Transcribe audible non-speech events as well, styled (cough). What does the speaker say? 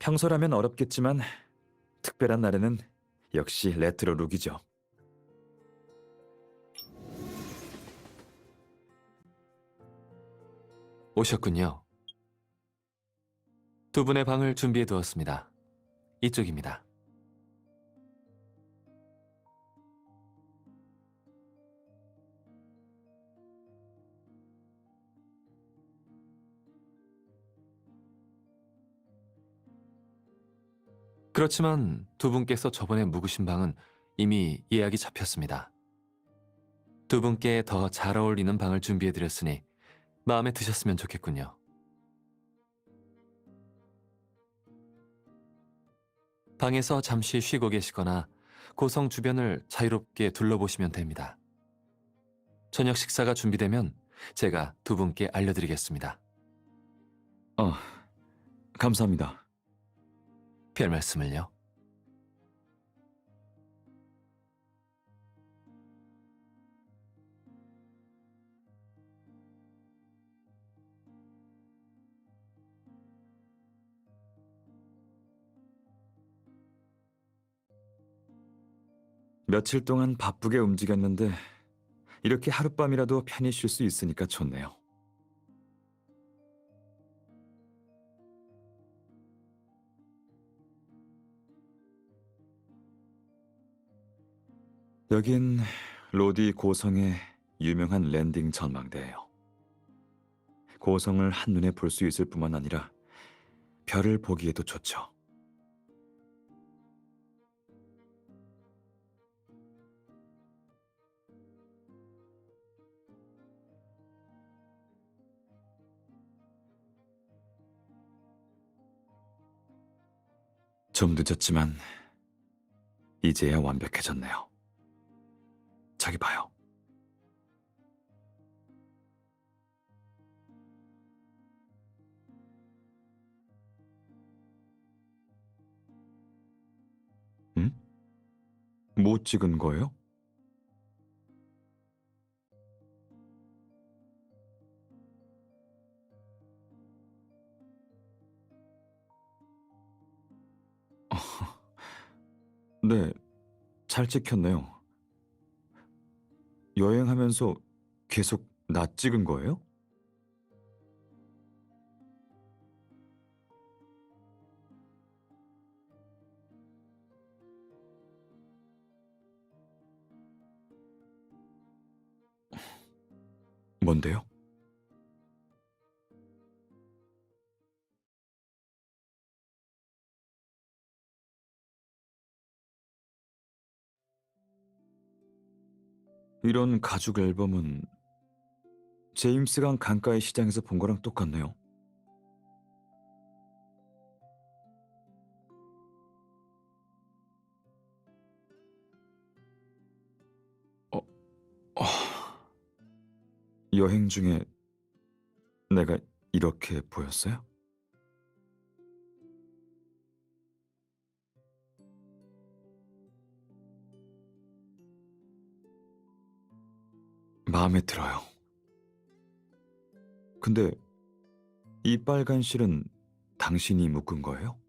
평소라면 어렵겠지만 특별한 날에는 역시 레트로 룩이죠. 오셨군요. 두 분의 방을 준비해 두었습니다. 이쪽입니다. 그렇지만 두 분께서 저번에 묵으신 방은 이미 예약이 잡혔습니다. 두 분께 더 잘 어울리는 방을 준비해 드렸으니 마음에 드셨으면 좋겠군요. 방에서 잠시 쉬고 계시거나 고성 주변을 자유롭게 둘러보시면 됩니다. 저녁 식사가 준비되면 제가 두 분께 알려드리겠습니다. 어, 감사합니다. 별 말씀을요. 며칠 동안 바쁘게 움직였는데 이렇게 하룻밤이라도 편히 쉴 수 있으니까 좋네요. 여긴 로디 고성의 유명한 랜딩 전망대예요. 고성을 한눈에 볼 수 있을 뿐만 아니라 별을 보기에도 좋죠. 좀 늦었지만 이제야 완벽해졌네요. 저기 봐요. 응? 뭐 찍은 거예요? (laughs) 네, 잘 찍혔네요. 여행하면서 계속 나 찍은 거예요? 뭔데요? 이런 가죽 앨범은 제임스강 강가의 시장에서 본 거랑 똑같네요. 어, 어, 여행 중에 내가 이렇게 보였어요? 마음에 들어요. 근데 이 빨간 실은 당신이 묶은 거예요?